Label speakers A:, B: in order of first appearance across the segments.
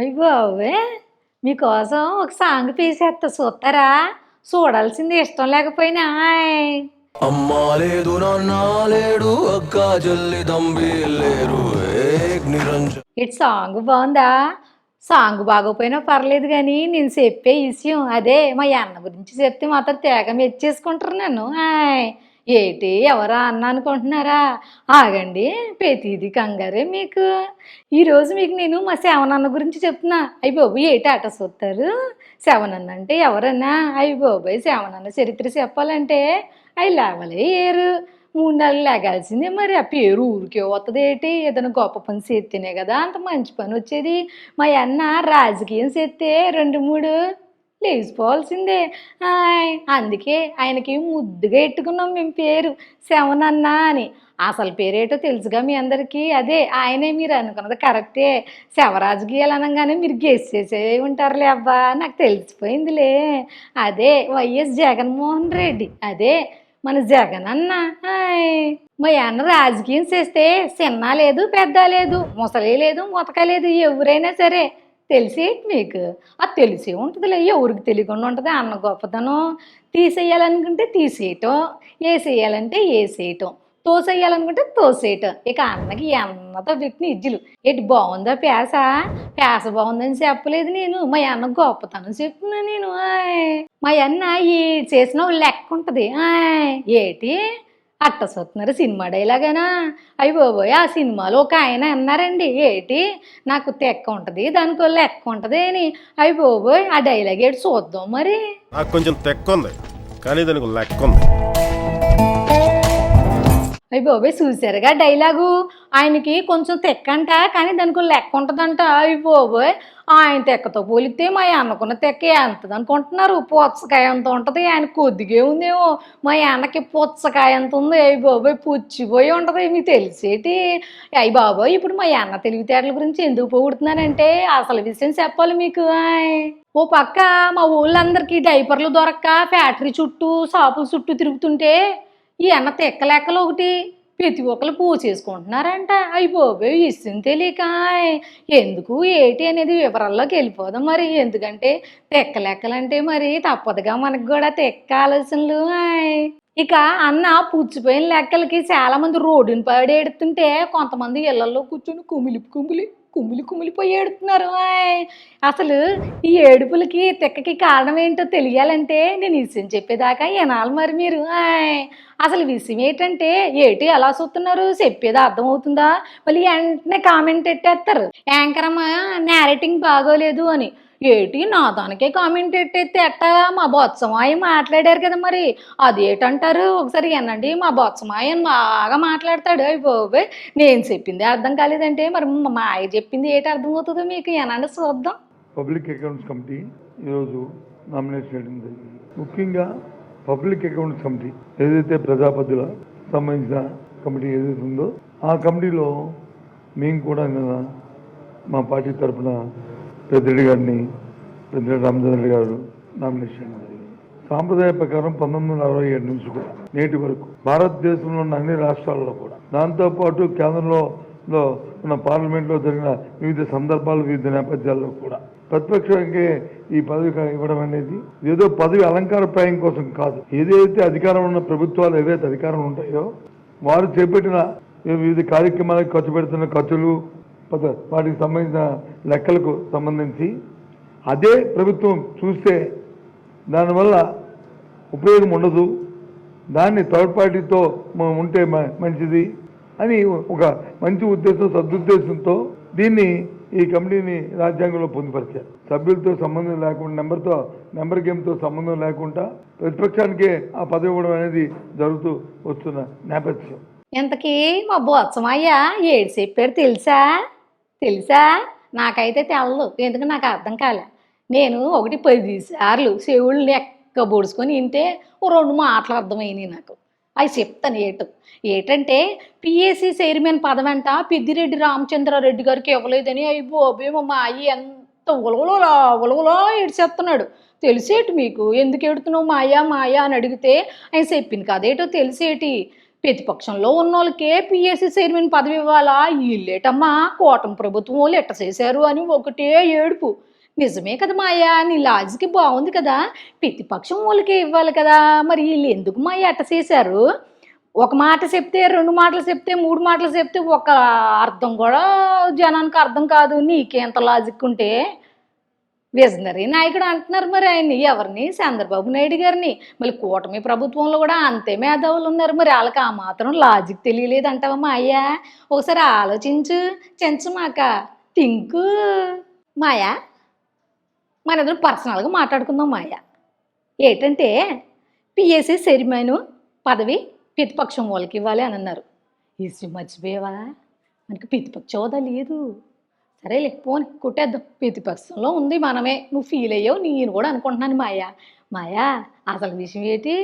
A: అయ్య బాబోయ్! మీకోసం ఒక సాంగ్ పీసేస్తా చూస్తారా చూడాల్సింది ఇష్టం లేకపోయినా.
B: అమ్మా లేదు నాన్న లేడు అక్క చెల్లి తంబి లేరు
A: ఇటు సాంగ్ బాగుందా? సాంగ్ బాగోపోయినా పర్లేదు కానీ నేను చెప్పే విషయం అదే. మా అన్న గురించి చెప్తే మాత్రం తేగ మెచ్చేసుకుంటారు నన్ను ఆయ్. ఏటి ఎవరా అన్న అనుకుంటున్నారా? ఆగండి ప్రతిది కంగారే మీకు. ఈరోజు మీకు నేను మా సేవనన్న గురించి చెప్తున్నా. అయ్యి బాబు ఏటి ఆట చూస్తారు శవనన్న అంటే ఎవరన్నా? అయ్యి బాబాయ్ సేవనన్న చరిత్ర చెప్పాలంటే అవి లేవలే ఏరు. మూడు నెలలు లేగాల్సిందే మరి ఆ పేరు ఊరికే వస్తుంది ఏంటి? ఏదైనా గొప్ప పని చేస్తేనే కదా అంత మంచి పని వచ్చేది. మా అన్న రాజకీయం చేస్తే రెండు మూడు లేచిపోవాల్సిందే అందుకే ఆయనకి ముద్దుగా ఎట్టుకున్నాం మేము పేరు. శవనన్నా అని. అసలు పేరేటో తెలుసుగా మీ అందరికీ. అదే ఆయనే మీరు అనుకున్నది కరెక్టే. శవరాజకీయాలు అనగానే మీరు గెస్ చేసే ఉంటారులే అబ్బా. నాకు తెలిసిపోయిందిలే. అదే వైఎస్ జగన్మోహన్ రెడ్డి. అదే మన జగన్ అన్న హాయ్. మా అన్న రాజకీయం చేస్తే చిన్న లేదు పెద్ద లేదు ముసలి లేదు ముతక లేదు ఎవరైనా సరే. తెలిసేటి మీకు అది తెలిసే ఉంటుందిలే ఎవరికి తెలియకుండా ఉంటుంది. అన్న గొప్పతనం తీసేయాలనుకుంటే తీసేయటం వేసేయాలంటే వేసేయటం తోసేయాలనుకుంటే తోసేయటం. ఇక అన్నకి అన్నతో పెట్టిన ఇజ్జులు ఎటు బాగుందా పేస పేస బాగుందని చెప్పలేదు నేను. మా అన్న గొప్పతనం చెప్తున్నా నేను. ఆయ్. మా అన్న ఈ చేసిన లెక్క ఉంటుంది. ఆయ్. ఏటి? అట్ట చూస్తున్నారు సినిమా డైలాగేనా? అయ్యి బాబోయ్ ఆ సినిమాలో ఒక ఆయన అన్నారండి ఏటి? నాకు తెక్క ఉంటుంది దానికి లెక్క ఉంటుంది అని. అయ్యి బాబోయ్ ఆ డైలాగ్ ఏటి చూద్దాం మరి.
C: నాకు కొంచెం తెక్క ఉంది కానీ దానికి లెక్క ఉంది.
A: అయ్యి బాబోయ్ చూసారుగా డైలాగు? ఆయనకి కొంచెం తెక్కంట కానీ దానికి లెక్క ఉంటుందంట. అయ్యి బాబోయ్ ఆయన తెక్కతో పోలితే మా అన్నకున్న తెక్క ఎంతది అనుకుంటున్నారు పుచ్చకాయ ఎంత ఉంటుంది? ఆయన కొద్దిగే ఉందేమో. మా అన్నకి పుచ్చకాయ ఎంత ఉంది? అయ్యి బాబోయ్ పుచ్చిపోయి ఉంటుంది. మీకు తెలిసేటి? అయ్యి బాబోయ్ ఇప్పుడు మా అన్న తెలివితేటల గురించి ఎందుకు పొగుడుతున్నానంటే అసలు విషయం చెప్పాలి మీకు. ఆయ్. ఓ పక్క మా ఊళ్ళందరికీ డైపర్లు దొరక్క ఫ్యాక్టరీ చుట్టూ షాపుల చుట్టూ తిరుగుతుంటే ఈ అన్న తెక్క లెక్కలు ఒకటి ప్రతి ఒక్కరు పూ చేసుకుంటున్నారంట. అయ్యి బాబోయ్ ఇష్టం తెలియక ఎందుకు ఏటి అనేది వివరాల్లోకి వెళ్ళిపోదాం మరి. ఎందుకంటే తెక్క లెక్కలంటే మరి తప్పదుగా మనకు కూడా తెక్క ఆలోచనలు ఇక అన్న పుచ్చిపోయిన లెక్కలకి చాలామంది రోడ్డుని పడి కొంతమంది ఇళ్ళలో కూర్చొని కుమిలి కుమిలి కుమిలి కుమిలిపోయి ఏడుతున్నారు. ఆయ్. అసలు ఈ ఏడుపులకి తిక్కకి కారణం ఏంటో తెలియాలంటే నేను విషయం చెప్పేదాకా వినాలి మరి మీరు. ఆయ్. అసలు విషయం ఏంటంటే ఏటి ఎలా చూస్తున్నారు? చెప్పేది అర్థమవుతుందా? మళ్ళీ వెంటనే కామెంట్ పెట్టేస్తారు. యాంకర్ అమ్మ నేరేటింగ్ బాగోలేదు అని. ఏటి నా దానికే కామెంట్ ఎట్టేస్తే ఎట్ట మా బొత్సమాయి మాట్లాడారు కదా మరి. అది ఏటంటారు ఒకసారి ఏనండి మా బొత్సమాయి అని బాగా మాట్లాడతాడు. అయిపోయి నేను చెప్పింది అర్థం కాలేదంటే మరి మా మాయ చెప్పింది ఏంటి అర్థమవుతుందో మీకు? ఏనండి చూద్దాం.
D: పబ్లిక్ అకౌంట్స్ కమిటీ ఈరోజు నామినేట్ చేయడం జరిగింది. ముఖ్యంగా పబ్లిక్ అకౌంట్స్ కమిటీ ఏదైతే ప్రజాపతిల సంబంధించిన కమిటీ ఏదైతే ఉందో ఆ కమిటీలో మేము కూడా నిన్న మా పార్టీ తరఫున పెద్దిరెడ్డి గారిని పెద్దిరెడ్డి రామచంద్ర రెడ్డి గారు నామినేషన్ సాంప్రదాయ ప్రకారం పంతొమ్మిది వందల అరవై ఏడు నుంచి కూడా నేటి వరకు భారతదేశంలో ఉన్న అన్ని రాష్ట్రాల్లో కూడా. దాంతోపాటు కేంద్రంలో లో ఉన్న పార్లమెంట్లో జరిగిన వివిధ సందర్భాలు వివిధ నేపథ్యాల్లో కూడా. ప్రతిపక్షానికి ఈ పదవి ఇవ్వడం అనేది ఏదో పదవి అలంకారప్రాయం కోసం కాదు. ఏదైతే అధికారం ఉన్న ప్రభుత్వాలు ఏవైతే అధికారం ఉంటాయో వారు చేపట్టిన వివిధ కార్యక్రమాలకు ఖర్చు పెడుతున్న ఖర్చులు వాటికి సంబంధించిన లెక్కలకు సంబంధించి అదే ప్రభుత్వం చూస్తే దానివల్ల ఉపయోగం ఉండదు దాన్ని థర్డ్ పార్టీతో మనం ఉంటే మ- మంచిది అని ఒక మంచి ఉద్దేశం సదుద్దేశంతో దీన్ని ఈ కమిటీని రాజ్యాంగంలో పొందుపరిచారు. సభ్యులతో సంబంధం లేకుండా నెంబర్తో నెంబర్ గేమ్తో సంబంధం లేకుండా ప్రతిపక్షానికే ఆ పదవి ఇవ్వడం అనేది జరుగుతూ వస్తున్న నేపథ్యం.
A: ఇంతకీ మా బోత్సమయ్యా ఏడు చెప్పారు తెలుసా? తెలుసా? నాకైతే తెల్లదు ఎందుకు నాకు అర్థం కాలే. నేను ఒకటి పది సార్లు చెవుళ్ళు ఎక్క పొడుచుకొని వింటే ఓ రెండు మాటలు అర్థమైనాయి నాకు. అవి చెప్తాను ఏటు. ఏటంటే పిఎస్సి చైర్మన్ పదవంట పెద్దిరెడ్డి రామచంద్రారెడ్డి గారికి ఇవ్వలేదని అయ్యి బాబే మా అయ్యి ఎంత ఉలవలో ఉలవలో ఏడ్చేస్తున్నాడు. తెలిసేటి మీకు. ఎందుకు ఎడుతున్నావు మాయా మాయా అని అడిగితే ఆయన చెప్పింది కదేటో తెలిసేటి. ప్రతిపక్షంలో ఉన్న వాళ్ళకే పిఎస్సి చైర్మన్ పదవి ఇవ్వాలా? వీళ్ళేటమ్మా కూటమి ప్రభుత్వం వాళ్ళు ఎట్ట చేశారు అని ఒకటే ఏడుపు. నిజమే కదా మాయా నీ లాజిక్ బాగుంది కదా. ప్రతిపక్షం వాళ్ళకే ఇవ్వాలి కదా. మరి వీళ్ళు ఎందుకు మాయ ఎట్ట చేశారు? ఒక మాట చెప్తే రెండు మాటలు చెప్తే మూడు మాటలు చెప్తే ఒక అర్థం కూడా జనానికి అర్థం కాదు. నీకేంత లాజిక్ ఉంటే? విజనరీ నాయకుడు అంటున్నారు మరి ఆయన్ని. ఎవరిని? చంద్రబాబు నాయుడు గారిని. మళ్ళీ కూటమి ప్రభుత్వంలో కూడా అంతే మేధావులు ఉన్నారు మరి. వాళ్ళకి ఆ మాత్రం లాజిక్ తెలియలేదు అంటావమ్మా అయ్యా. ఒకసారి ఆలోచించు. చెంచు మాక థింకు మాయా? మన ఇద్దరు పర్సనల్గా మాట్లాడుకుందాం మాయా. ఏంటంటే పిఎస్సి చైర్మన్ పదవి ప్రతిపక్షం వాళ్ళకి ఇవ్వాలి అని అన్నారు. ఇసు మర్చిపోయావా? మనకి ప్రతిపక్ష హోదా లేదు. సరేలే పోని కుట్టేద్దాం. ప్రతి పక్షంలో ఉంది మనమే. నువ్వు ఫీల్ అయ్యావు నేను కూడా అనుకుంటున్నాను మాయా. మాయా అసలు విషయం ఏంటి?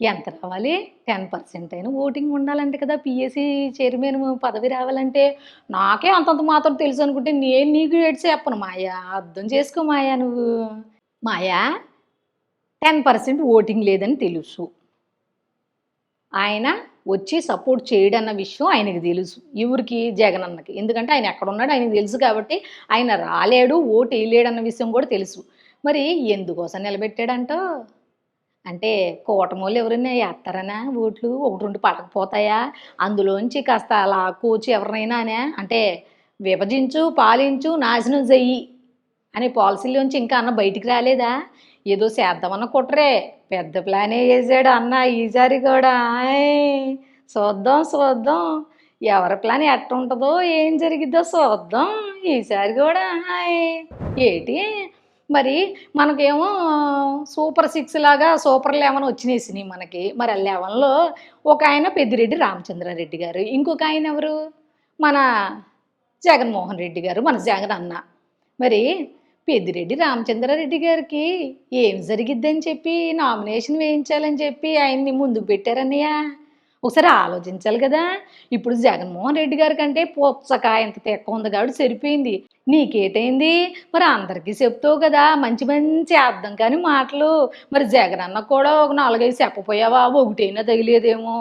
A: ఎంత రావాలి? టెన్ పర్సెంట్ అయినా ఓటింగ్ ఉండాలంటే కదా పిఎస్సి చైర్మన్ పదవి రావాలంటే. నాకే అంతంత మాత్రం తెలుసు అనుకుంటే నేను నీకు ఏడ్చి చెప్పను మాయా. అర్థం చేసుకో మాయా నువ్వు. మాయా టెన్ పర్సెంట్ ఓటింగ్ లేదని తెలుసు. ఆయన వచ్చి సపోర్ట్ చేయడన్న విషయం ఆయనకి తెలుసు. ఎవరికి జగన్ అన్నకి ఎందుకంటే ఆయన ఎక్కడున్నాడు ఆయనకు ఆయనకి తెలుసు కాబట్టి ఆయన రాలేడు ఓటు వేయలేడన్న విషయం కూడా తెలుసు. మరి ఎందుకోసం నిలబెట్టాడంటో? అంటే కూటమోళ్ళు ఎవరైనా వేస్తారనా ఓట్లు? ఒకటి రెండు పడకపోతాయా? అందులోంచి కాస్త అలా కోచి ఎవరినైనానే. అంటే విభజించు పాలించు నాశనం చెయ్యి అనే పాలసీలోంచి ఇంకా అన్న బయటికి రాలేదా? ఏదో చేద్దామన్న కుట్రే. పెద్ద ప్లానే వేసాడు అన్న ఈసారి కూడా. ఆయ్, చూద్దాం చూద్దాం ఎవరి ప్లాన్ ఎట్టుంటుందో ఏం జరిగిద్దో చూద్దాం ఈసారి కూడా. ఆయ్. ఏంటి? మరి మనకేమో సూపర్ సిక్స్ లాగా సూపర్ లెవెన్ వచ్చినాయి మనకి. మరి ఆ లెవెన్లో ఒక ఆయన పెద్దిరెడ్డి రామచంద్రారెడ్డి గారు. ఇంకొక ఆయన ఎవరు? మన జగన్మోహన్ రెడ్డి గారు మన జగన్ అన్న మరి పెద్దిరెడ్డి రామచంద్రారెడ్డి గారికి ఏం జరిగిద్దని చెప్పి నామినేషన్ వేయించాలని చెప్పి ఆయన్ని ముందుకు పెట్టారన్నయ్య. ఒకసారి ఆలోచించాలి కదా. ఇప్పుడు జగన్మోహన్ రెడ్డి గారి కంటే పుచ్చకాయ ఎంత తెక్క ఉంది కాబట్టి సరిపోయింది. నీకేటైంది? మరి అందరికీ చెప్తావు కదా. మంచి మంచి అర్థం కాని మాటలు. మరి జగన్ అన్న కూడా ఒక నాలుగైదు చెప్పపోయావా? ఒకటైనా తగిలేదేమో.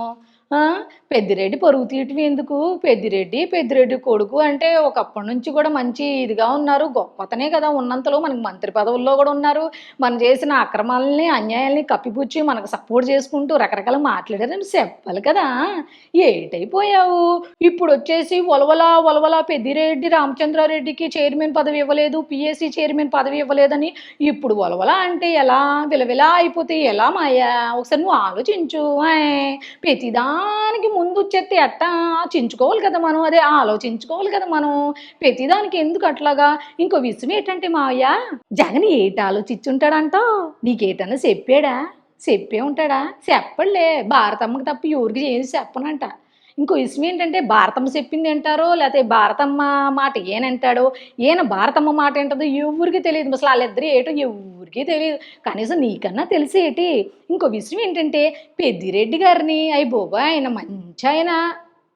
A: పెద్దిరెడ్డి పరుగు తీయటం ఎందుకు? పెద్దిరెడ్డి పెద్దిరెడ్డి కొడుకు అంటే ఒకప్పటి నుంచి కూడా మంచి ఇదిగా ఉన్నారు. గొప్పతనే కదా ఉన్నంతలో మనకి మంత్రి పదవుల్లో కూడా ఉన్నారు. మనం చేసిన అక్రమాలని అన్యాయాల్ని కప్పిపుచ్చి మనకు సపోర్ట్ చేసుకుంటూ రకరకాల మాట్లాడారని చెప్పాలి కదా. ఏటైపోయావు? ఇప్పుడు వచ్చేసి ఒలవల ఒలవల పెద్దిరెడ్డి రామచంద్రారెడ్డికి చైర్మన్ పదవి ఇవ్వలేదు పిఎస్సి చైర్మన్ పదవి ఇవ్వలేదని ఇప్పుడు ఒలవల అంటే ఎలా? విలవిలా అయిపోతే ఎలా మాయా? ఒకసారి నువ్వు ఆలోచించు. ఆయ్. దానికి ముందు వచ్చేస్తే ఎట్టా చించుకోవాలి కదా మనం? అదే ఆలోచించుకోవాలి కదా మనం? ప్రతిదానికి ఎందుకు అట్లాగా? ఇంకో విషయం ఏంటంటే మావయ్య జగన్ ఏటి ఆలోచించుంటాడంటో నీకేటన్నా చెప్పాడా? చెప్పే ఉంటాడా? చెప్పలే భారతమ్మకి తప్ప ఎవరికి చేసి చెప్పనంట. ఇంకో విషయం ఏంటంటే భారతమ్మ చెప్పింది అంటారో లేకపోతే భారతమ్మ మాట ఏనంటాడో ఈయన భారతమ్మ మాట ఏంటదో ఎవరికి తెలియదు. అసలు వాళ్ళిద్దరు ఏటో ఎవరికి తెలియదు. కనీసం నీకన్నా తెలిసేటి ఇంకో విషయం ఏంటంటే పెద్దిరెడ్డి గారిని అయ్యి బాబా ఆయన మంచి ఆయన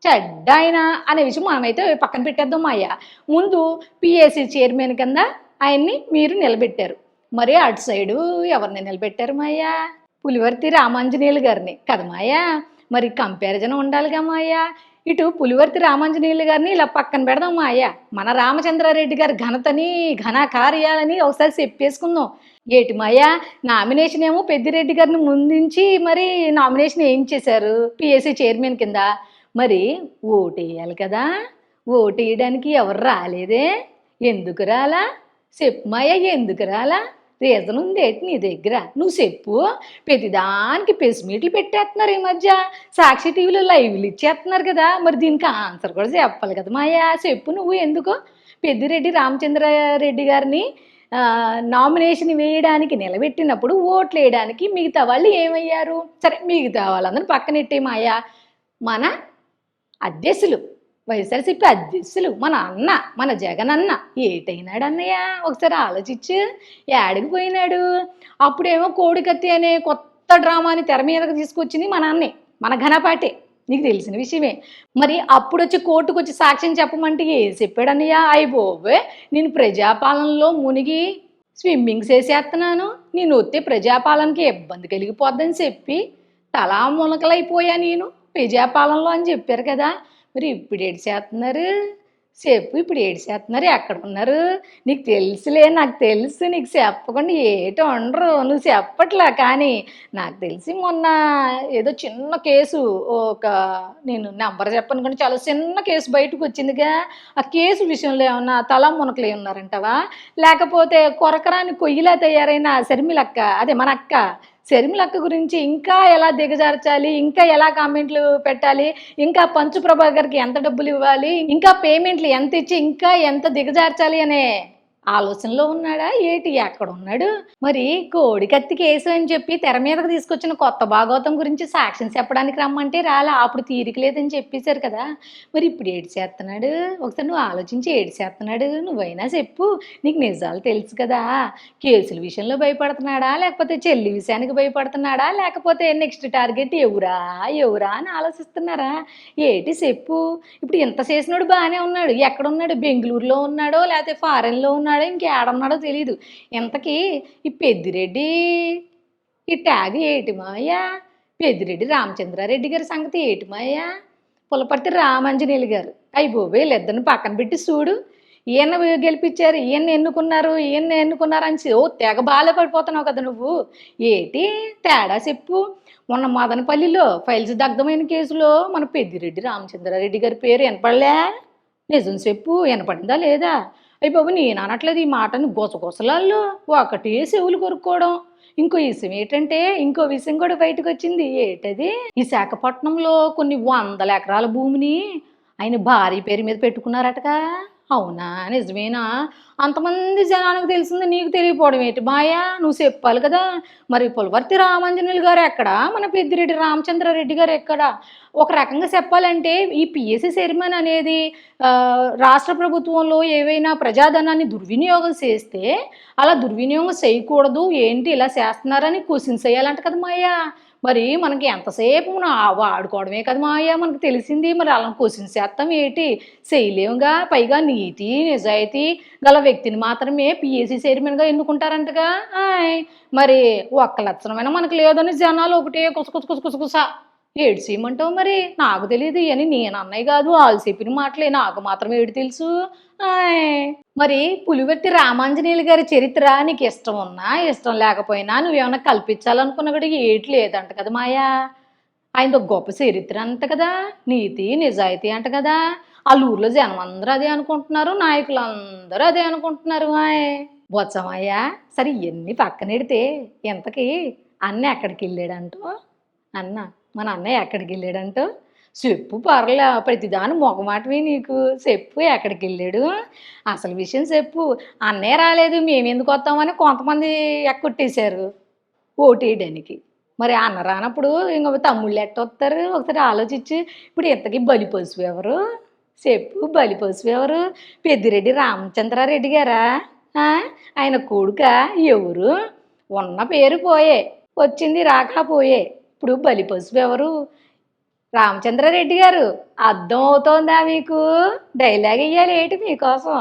A: చెడ్డ ఆయన అనే విషయం మనమైతే పక్కన పెట్టేద్దాం అయ్యా. ముందు పిఎస్సి చైర్మన్ కింద ఆయన్ని మీరు నిలబెట్టారు. మరి అటు సైడు ఎవరిని నిలబెట్టారు మాయా పులివర్తి రామాంజనేయులు గారిని. కదమాయా మరి కంపారిజన్ ఉండాలిగా మాయా. ఇటు పులివర్తి రామాంజనేయులు గారిని ఇలా పక్కన పెడదాం మాయా. మన రామచంద్రారెడ్డి గారి ఘనతని ఘన కార్యాలని ఒకసారి చెప్పేసుకుందాం. ఏటి మాయా నామినేషన్ ఏమో పెద్దిరెడ్డి గారిని ముందుంచి మరి నామినేషన్ ఏం చేశారు? పిఎస్సి చైర్మన్ కింద. మరి ఓటేయాలి కదా. ఓటేయడానికి ఎవరు రాలేదే? ఎందుకు రాలా? చెప్పు మాయా ఎందుకు రాలా? రీజన్ ఉంది నీ దగ్గర? నువ్వు చెప్పు. ప్రతిదానికి ప్రెస్ పెట్టేస్తున్నారు ఈ మధ్య. సాక్షి టీవీలో లైవ్లు ఇచ్చేస్తున్నారు కదా. మరి దీనికి ఆన్సర్ కూడా చెప్పాలి కదా మాయా. చెప్పు నువ్వు ఎందుకు? పెద్దిరెడ్డి రామచంద్రారెడ్డి గారిని నామినేషన్ వేయడానికి నిలబెట్టినప్పుడు ఓట్లు వేయడానికి మిగతా వాళ్ళు ఏమయ్యారు? సరే మిగతా వాళ్ళందరూ పక్కనెట్టేమాయా మన అధ్యక్షులు. వైఎస్ఆర్సీపీ అధ్యక్షులు మన అన్న మన జగన్ అన్న ఏటైనాడు అన్నయ్య ఒకసారి ఆలోచించు. ఏడికి పోయినాడు? అప్పుడేమో కోడికత్తి అనే కొత్త డ్రామాని తెర మీదకి తీసుకొచ్చింది మన అన్నే మన ఘనపాటే. నీకు తెలిసిన విషయమే. మరి అప్పుడు వచ్చి కోర్టుకు వచ్చి సాక్ష్యం చెప్పమంటే ఏ చెప్పాడన్నయ్య? అయ్యి బాబోయ్! నేను ప్రజాపాలనలో మునిగి స్విమ్మింగ్ చేసేస్తున్నాను. నేను వస్తే ప్రజాపాలనకి ఇబ్బంది కలిగిపోద్దని చెప్పి తలా మునకలైపోయా నేను. ప్రజాపాలనలో అని చెప్పారు కదా. మరి ఇప్పుడు ఏడు చేస్తున్నారు? చెప్పు ఇప్పుడు ఏడు చేస్తున్నారు? ఎక్కడ ఉన్నారు? నీకు తెలుసులే నాకు తెలుసు. నీకు చెప్పకుండా ఏటి ఉండరు. నువ్వు చెప్పట్లా కానీ నాకు తెలిసి మొన్న ఏదో చిన్న కేసు ఒక నేను నెంబర్ చెప్పను కానీ చాలా చిన్న కేసు బయటకు వచ్చిందిగా. ఆ కేసు విషయంలో ఏమన్నా తల మునకలు ఉన్నారంటవా? లేకపోతే కొరకరాని కొయ్యిలా తయారైన శర్మిలక్క అదే మన అక్క శర్మిలక్క గురించి ఇంకా ఎలా దిగజార్చాలి ఇంకా ఎలా కామెంట్లు పెట్టాలి ఇంకా పంచు ప్రభాకర్కి ఎంత డబ్బులు ఇవ్వాలి ఇంకా పేమెంట్లు ఎంత ఇచ్చి ఇంకా ఎంత దిగజార్చాలి అనే ఆలోచనలో ఉన్నాడా? ఏటి? ఎక్కడ ఉన్నాడు? మరి కోడి కత్తి కేసు అని చెప్పి తెర మీదకి తీసుకొచ్చిన కొత్త భాగవతం గురించి సాక్ష్యం చెప్పడానికి రమ్మంటే రాలే. అప్పుడు తీరిక లేదని చెప్పేశారు కదా. మరి ఇప్పుడు ఏడు చేస్తున్నాడు? ఒకసారి నువ్వు ఆలోచించి ఏడు చేస్తున్నాడు? నువ్వైనా చెప్పు. నీకు నిజాలు తెలుసు కదా. కేసుల విషయంలో భయపడుతున్నాడా? లేకపోతే చెల్లి విషయానికి భయపడుతున్నాడా? లేకపోతే నెక్స్ట్ టార్గెట్ ఎవరా? ఎవరా అని ఆలోచిస్తున్నారా? ఏటి చెప్పు. ఇప్పుడు ఇంత చేసినోడు బాగానే ఉన్నాడు. ఎక్కడున్నాడు? బెంగళూరులో ఉన్నాడో లేకపోతే ఫారెన్లో ఉన్నాడు ఇంకేడున్నాడో తెలియదు ఇంతకీ ఈ పెద్దిరెడ్డి ఈ ట్యాగ్ ఏటిమాయ్యా పెద్దిరెడ్డి రామచంద్రారెడ్డి గారి సంగతి ఏటిమాయ్యా పులపర్తి రామాంజనేయులు గారు. అయ్యి బోబే ఇద్దరిని పక్కన పెట్టి చూడు. ఈయన గెలిపించారు ఈయన్ని ఎన్నుకున్నారు ఈయన్ని ఎన్నుకున్నారు అని ఓ తెగ బాధ పడిపోతున్నావు కదా నువ్వు. ఏటి? తేడా చెప్పు. మొన్న మదనపల్లిలో ఫైల్స్ దగ్ధమైన కేసులో మన పెద్దిరెడ్డి రామచంద్రారెడ్డి గారి పేరు వినపడలే. నిజం చెప్పు వినపడిందా లేదా? అయ్యి బాబు నేను అనట్లేదు ఈ మాటని. గొసగొసలాల్లో ఒకటే చెవులు కొరుక్కోవడం. ఇంకో విషయం ఏంటంటే ఇంకో విషయం కూడా బయటకు వచ్చింది ఏంటది విశాఖపట్నంలో కొన్ని వందల ఎకరాల భూమిని ఆయన భార్య పేరు మీద పెట్టుకున్నారటగా. అవునా? నిజమేనా? అంతమంది జనానికి తెలిసింది నీకు తెలియపోవడం ఏంటి మాయా? నువ్వు చెప్పాలి కదా. మరి పులవర్తి రామాంజనేయులు గారు ఎక్కడ? మన పెద్దిరెడ్డి రామచంద్రారెడ్డి గారు ఎక్కడ? ఒక రకంగా చెప్పాలంటే ఈ పిఎస్సి చైర్మన్ అనేది రాష్ట్ర ప్రభుత్వంలో ఏవైనా ప్రజాధనాన్ని దుర్వినియోగం చేస్తే అలా దుర్వినియోగం చేయకూడదు. ఏంటి ఇలా చేస్తున్నారని క్వశ్చన్స్ వేయాలంట కదా మాయా. మరి మనకి ఎంతసేపు మనం వాడుకోవడమే కదా మాయా? మనకు తెలిసింది మరి అలా క్వశ్చన్స్ చేస్తాం ఏంటి? చేయలేముగా? పైగా నీతి నిజాయితీ గల వ్యక్తిని మాత్రమే పిఎస్సి చైర్మన్గా ఎన్నుకుంటారంటగా. ఆయ్! మరి ఒక్క లక్షణమైన మనకు లేదని జనాలు ఒకటే కుస కుస కుస కుస ఏడ్చేయమంటావు ఏడు చేయమంటావు మరి? నాకు తెలియదు అని నేను అన్నయ్య కాదు వాళ్ళు చెప్పిన మాటలే నాకు మాత్రం ఏడు తెలుసు. ఆయ్. మరి పులివెట్టి రామాంజనేయులు గారి చరిత్ర నీకు ఇష్టం ఉన్నా ఇష్టం లేకపోయినా నువ్వేమన్నా కల్పించాలనుకున్నా కూడా ఏటి లేదంట కదా మాయా? ఆయనతో గొప్ప చరిత్ర అంట కదా నీతి నిజాయితీ అంట కదా. వాళ్ళ ఊర్లో జనం అందరూ అదే అనుకుంటున్నారు నాయకులు అందరూ అదే అనుకుంటున్నారు ఆయ్! బొచ్చమయ్యా సరే ఇవన్నీ పక్కనెడితే ఇంతకీ అన్న ఎక్కడికి వెళ్ళాడంటో? అన్న మన అన్నయ్య ఎక్కడికి వెళ్ళాడంటో? చెప్పు పర్లే ప్రతిదాని మొగమాటమే నీకు. చెప్పు ఎక్కడికి వెళ్ళాడు? అసలు విషయం చెప్పు. అన్నయ్య రాలేదు మేము ఎందుకు వస్తామని కొంతమంది ఎక్కొట్టేశారు ఓటేయడానికి. మరి అన్న రానప్పుడు ఇంకొక తమ్ముళ్ళు ఎట్ట వస్తారు? ఒకసారి ఆలోచించి. ఇప్పుడు ఇంతకీ బలి పశువు ఎవరు? చెప్పు బలి పశువు ఎవరు? పెద్దిరెడ్డి రామచంద్రారెడ్డి గారా? ఆయన కొడుక? ఎవరు? ఉన్న పేరు పోయే. వచ్చింది రాక పోయే. ఇప్పుడు బలి పశువు ఎవరు? రామచంద్రారెడ్డి గారు. అర్థం అవుతోందా మీకు? డైలాగ్ ఇయ్యాలి ఏంటి మీకోసం?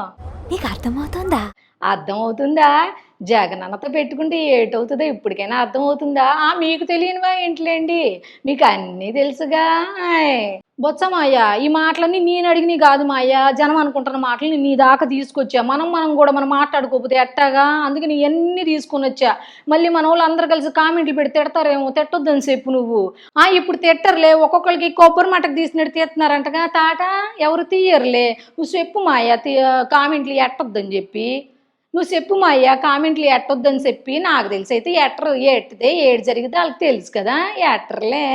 E: నీకు అర్థమవుతోందా?
A: అర్థం అవుతుందా జగనన్నతో పెట్టుకుంటే ఏటవుతుందో ఇప్పటికైనా అర్థం అవుతుందా ఆ మీకు తెలియనివా ఏంటిలేండి? మీకు అన్నీ తెలుసుగా? ఆయ్. బొచ్చమాయ ఈ మాటలన్నీ నేను అడిగినవి కాదు మాయ జనం అనుకుంటున్న మాటలు నీ దాకా తీసుకొచ్చా. మనం మనం కూడా మనం మాట్లాడుకోకపోతే ఎట్టాగా? అందుకే నీ అన్ని తీసుకొని వచ్చా. మళ్ళీ మన వాళ్ళు అందరు కలిసి కామెంట్లు పెట్టి తిడతారేమో తిట్టొద్దని చెప్పు నువ్వు. ఆ ఇప్పుడు తిట్టరులే. ఒక్కొక్కరికి కొబ్బరి మటకు తీసినట్టు తీస్తున్నారంటగా. తాట ఎవరు తీయరులే. నువ్వు చెప్పు మాయ తీ- కామెంట్లు ఎట్టొద్దని చెప్పి. నువ్వు చెప్పు మా అయ్యా కామెంట్లు ఎట్టొద్దని చెప్పి. నాకు తెలిసి అయితే ఎట్టరు. ఎట్టితే ఏడు జరిగితే వాళ్ళకి తెలుసు కదా. ఎట్టరులే.